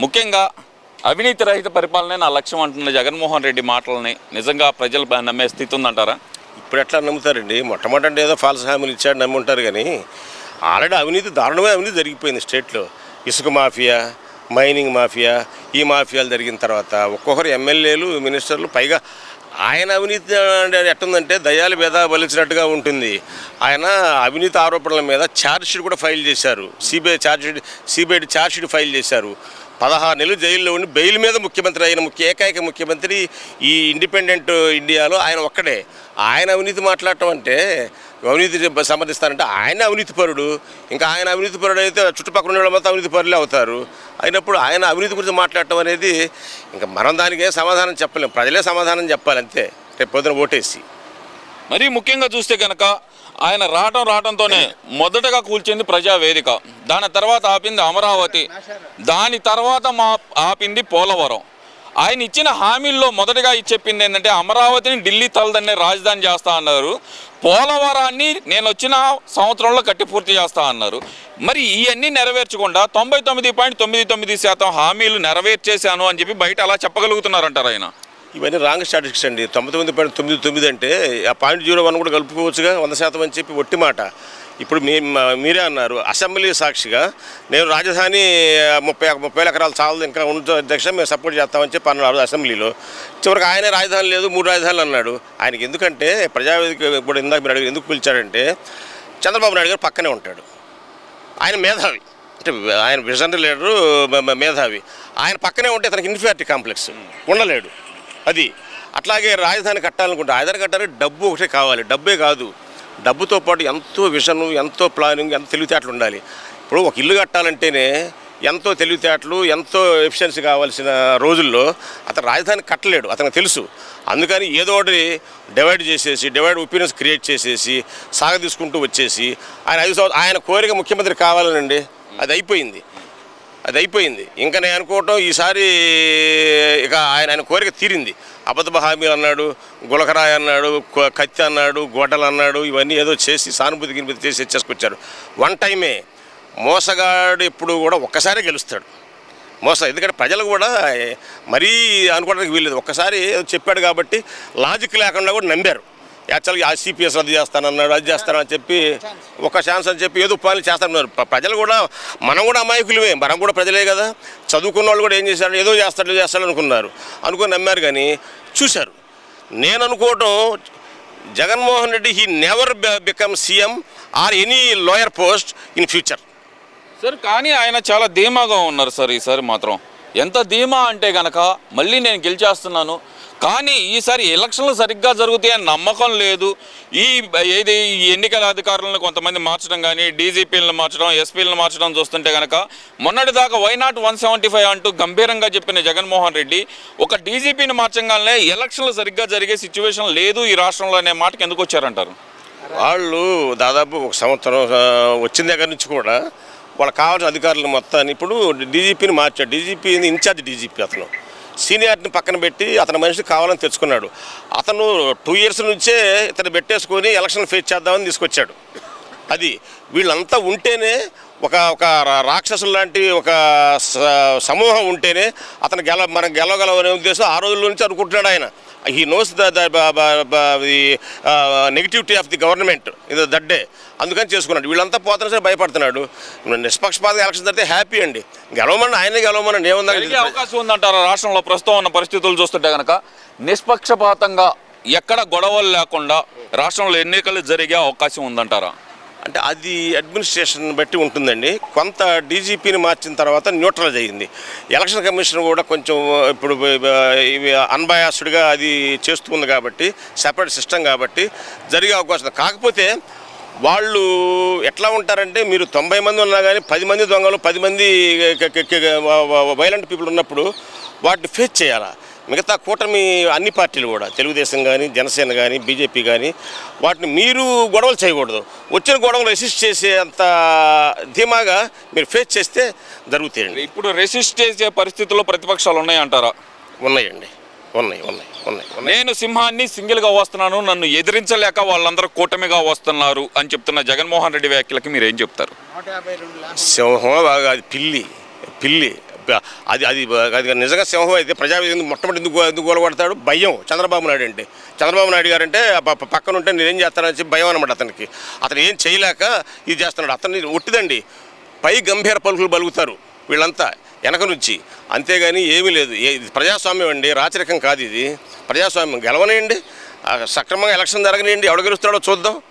ముఖ్యంగా అవినీతి రహిత పరిపాలనే నా లక్ష్యం అంటున్న జగన్మోహన్ రెడ్డి మాటలని నిజంగా ప్రజలు నమ్మే స్థితి ఉందంటారా? ఇప్పుడు ఎట్లా నమ్ముతారండి? మొట్టమొదటి అంటే ఏదో ఫాల్స్ హామీలు ఇచ్చాడు నమ్మి ఉంటారు కానీ ఆల్రెడీ అవినీతి దారుణమే అవినీతి జరిగిపోయింది స్టేట్లో. ఇసుక మాఫియా మైనింగ్ మాఫియా ఈ మాఫియాలు జరిగిన తర్వాత ఒక్కొక్కరు ఎమ్మెల్యేలు మినిస్టర్లు పైగా ఆయన అవినీతి అంటే ఎట్టుందంటే దయాలు భేద బలిచినట్టుగా ఉంటుంది. ఆయన అవినీతి ఆరోపణల మీద ఛార్జ్ షీట్ కూడా ఫైల్ చేశారు. CBI charge sheet CBI charge sheet file చేశారు. పదహారు నెలలు జైల్లో ఉండి బెయిల్ మీద ముఖ్యమంత్రి అయిన ముఖ్య ఏకైక ముఖ్యమంత్రి ఈ ఇండిపెండెంట్ ఇండియాలో ఆయన ఒక్కడే. ఆయన అవినీతి మాట్లాడటం అంటే అవినీతి సమర్థిస్తానంటే ఆయన అవినీతి పరుడు. ఇంకా ఆయన అవినీతి పరుడు అయితే చుట్టుపక్కల ఉన్న వాళ్ళు అవినీతి పరులే అవుతారు. అయినప్పుడు ఆయన అవినీతి గురించి మాట్లాడటం అనేది ఇంకా మనం దానికి సమాధానం చెప్పలేం. ప్రజలే సమాధానం చెప్పాలి అంతే రేపు పొద్దున ఓటేసి. మరీ ముఖ్యంగా చూస్తే కనుక ఆయన రావటం రావటంతోనే మొదటగా కూల్చింది ప్రజావేదిక దాని తర్వాత ఆపింది అమరావతి. దాని తర్వాత మా ఆపింది పోలవరం. ఆయన ఇచ్చిన హామీల్లో మొదటగా చెప్పింది ఏంటంటే అమరావతిని ఢిల్లీ తలదన్నే రాజధాని చేస్తా అన్నారు. పోలవరాన్ని నేను వచ్చిన సంవత్సరంలో కట్టి పూర్తి చేస్తా అన్నారు. మరి ఇవన్నీ నెరవేర్చకుండా తొంభై తొమ్మిది పాయింట్ తొమ్మిది తొమ్మిది శాతం హామీలు నెరవేర్చేశాను అని చెప్పి బయట అలా చెప్పగలుగుతున్నారంటారు ఆయన. ఇవన్నీ రాంగ్ స్టాటిస్టిక్స్ అండి. తొంభై తొమ్మిది పాయింట్ తొమ్మిది తొమ్మిది అంటే ఆ పాయింట్ జీరో వన్ కూడా కలుపుకోవచ్చుగా వంద శాతం అని చెప్పి ఒట్టి మాట. ఇప్పుడు మీ మీరే అన్నారు అసెంబ్లీ సాక్షిగా నేను రాజధాని ముప్పై ముప్పై ఎకరాలు చాలదు ఇంకా ఉండదు అధ్యక్ష మేము సపోర్ట్ చేస్తామని చెప్పి అన్నారు అసెంబ్లీలో. చివరికి ఆయనే రాజధాని లేదు మూడు రాజధానులు అన్నాడు. ఆయనకి ఎందుకంటే ప్రజావేదిక ఇప్పుడు ఇందాక మీరు అడిగారు ఎందుకు పిలిచాడంటే చంద్రబాబు నాయుడు గారు పక్కనే ఉంటాడు. ఆయన మేధావి. అంటే ఆయన విజనరీ లీడరు మేధావి. ఆయన పక్కనే ఉంటే తనకి ఇన్ఫీరియారిటీ కాంప్లెక్స్. ఉండలేడు. అది. అట్లాగే రాజధాని కట్టాలనుకుంటే రాజధాని కట్టాలంటే డబ్బు ఒకటే కావాలి. డబ్బే కాదు. డబ్బుతో పాటు ఎంతో విజన్ ఎంతో ప్లానింగ్ ఎంత తెలివితేటలు ఉండాలి. ఇప్పుడు ఒక ఇల్లు కట్టాలంటేనే ఎంతో తెలివితేటలు ఎంతో ఎఫిషియన్సీ కావాల్సిన రోజుల్లో అతను రాజధాని కట్టలేడు. అతనికి తెలుసు. అందుకని ఏదో ఒకటి డివైడ్ చేసేసి డివైడ్ ఒపీనియన్స్ క్రియేట్ చేసేసి సాగదీసుకుంటూ వచ్చేసి ఆయన ఐదు ఆయన కోరిక ముఖ్యమంత్రి కావాలనండి. అది అయిపోయింది. అది అయిపోయింది ఇంకా నేను అనుకోవటం ఈసారి ఇక ఆయన ఆయన కోరిక తీరింది. అబద్ధ హామీలు అన్నాడు గులకరాయి అన్నాడు కత్తి అన్నాడు గొడ్డలు అన్నాడు ఇవన్నీ ఏదో చేసి సానుభూతి గినుభూతి చేసి చేసుకొచ్చారు వన్ టైమే మోసగాడు ఎప్పుడు కూడా ఒక్కసారే గెలుస్తాడు. మోస ఎందుకంటే ప్రజలు కూడా మరీ అనుకోవడానికి వీల్లేదు. ఒక్కసారి ఏదో చెప్పాడు కాబట్టి లాజిక్ లేకుండా కూడా నమ్మారు యాక్చువల్గా ఆ సిపిఎస్ రద్దు చేస్తానన్నాడు అది చేస్తానని చెప్పి ఒక ఛాన్స్ అని చెప్పి ఏదో పనులు చేస్తానన్నారు ప్రజలు కూడా మనం కూడా అమాయకులమే మనం కూడా ప్రజలే కదా. చదువుకున్న వాళ్ళు కూడా ఏం చేశారు? ఏదో చేస్తాడు చేస్తాడు అనుకున్నారు. అనుకుని నమ్మారు కానీ చూశారు. నేను అనుకోవటం Jaganmohan Reddy he never become CM or any lower post in future sir కానీ ఆయన చాలా ధీమాగా ఉన్నారు సార్ ఈసారి మాత్రం. ఎంత ధీమా అంటే గనక మళ్ళీ నేను గెలిచేస్తున్నాను. కానీ ఈసారి ఎలక్షన్లు సరిగ్గా జరుగుతాయని నమ్మకం లేదు. ఈ ఏది ఈ ఎన్నికల అధికారులను కొంతమంది మార్చడం కానీ డీజీపీలను మార్చడం ఎస్పీలను మార్చడం చూస్తుంటే కనుక మొన్నటిదాకా why not one seventy five అంటూ గంభీరంగా చెప్పిన జగన్మోహన్ రెడ్డి ఒక డీజీపీని మార్చంగానే ఎలక్షన్లు సరిగ్గా జరిగే సిచ్యువేషన్ లేదు ఈ రాష్ట్రంలో అనే మాటకి ఎందుకు వచ్చారంటారు? వాళ్ళు దాదాపు ఒక సంవత్సరం వచ్చిన దగ్గర నుంచి కూడా వాళ్ళకి కావాల్సిన అధికారులు మొత్తాన్ని ఇప్పుడు డీజీపీని మార్చాడు. డీజీపీని ఇన్ఛార్జ్ డీజీపీ అతను. సీనియార్ని పక్కన పెట్టి అతని మనిషి కావాలని తెచ్చుకున్నాడు. అతను టూ ఇయర్స్ నుంచే ఇతను పెట్టేసుకొని ఎలక్షన్ ఫేస్ చేద్దామని తీసుకొచ్చాడు. అది వీళ్ళంతా ఉంటేనే ఒక ఒక రా- రాక్షసులు లాంటి ఒక స- సమూహం ఉంటేనే అతను గెల మనం గెలవగలవనే ఉద్దేశం ఆ రోజుల నుంచి అనుకుంటున్నాడు ఆయన. He knows the negativity of the government ఇది దడ్డే అందుకని చేసుకున్నాడు. వీళ్ళంతా పోతున్నా సరే భయపడుతున్నాడు. నిష్పక్షపాతంగా ఎలక్షన్ జరిగితే హ్యాపీ అండి. గెలవమని ఆయనే గెలవమని జరిగే ఏముందా అవకాశం ఉందంటారా? రాష్ట్రంలో ప్రస్తుతం ఉన్న పరిస్థితులు చూస్తుంటే కనుక నిష్పక్షపాతంగా ఎక్కడ గొడవలు లేకుండా రాష్ట్రంలో ఎన్నికలు జరిగే అవకాశం ఉందంటారా? అంటే అది అడ్మినిస్ట్రేషన్ బట్టి ఉంటుందండి. కొంత డీజీపీని మార్చిన తర్వాత న్యూట్రల్ అయ్యింది. ఎలక్షన్ కమిషన్ కూడా కొంచెం ఇప్పుడు అన్బయాస్డ్గా అది చేస్తుంది కాబట్టి సెపరేట్ సిస్టమ్ కాబట్టి జరిగే అవకాశం కాకపోతే వాళ్ళు ఎట్లా ఉంటారంటే మీరు తొంభై మంది ఉన్నా కానీ పది మంది దొంగలు పది మంది వైలెంట్ పీపుల్ ఉన్నప్పుడు వాటిని ఫేస్ చేయాలా? మిగతా కూటమి అన్ని పార్టీలు కూడా తెలుగుదేశం కానీ జనసేన కానీ బీజేపీ కానీ వాటిని మీరు గొడవలు చేయకూడదు. వచ్చిన గొడవలు రెసిస్ట్ చేసే అంత ధీమాగా మీరు ఫేస్ చేస్తే జరుగుతాయండి ఇప్పుడు రెసిస్ట్ చేసే పరిస్థితుల్లో ప్రతిపక్షాలు ఉన్నాయంటారా? ఉన్నాయండి. ఉన్నాయి ఉన్నాయి ఉన్నాయి ఉన్నాయి. నేను సింహాన్ని సింగిల్గా వస్తున్నాను నన్ను ఎదిరించలేక వాళ్ళందరూ కూటమిగా వస్తున్నారు అని చెప్తున్న జగన్మోహన్ రెడ్డి వ్యాఖ్యలకి మీరు ఏం చెప్తారు సింహం బాగా అది పిల్లి పిల్లి. అది అది అది నిజంగా సింహం అయితే ప్రజావేదిక మొట్టమొదటి ఎందుకు ఎందుకు గోలగొడతాడు? భయం చంద్రబాబు నాయుడు అంటే. చంద్రబాబు నాయుడు గారు అంటే పక్కన ఉంటే నేనేం చేస్తానని చెప్పి భయం అనమాట అతనికి. అతను ఏం చేయలేక ఇది చేస్తున్నాడు. అతన్ని ఒట్టిదండి. పై గంభీర పలుకులు బలుగుతారు వీళ్ళంతా వెనక నుంచి. అంతేగాని ఏమీ లేదు. ఇది ప్రజాస్వామ్యం అండి రాచరికం కాదు ఇది. ప్రజాస్వామ్యం గెలవనేయండి. సక్రమంగా ఎలక్షన్ జరగనియండి. ఎవడ గెలుస్తాడో చూద్దాం.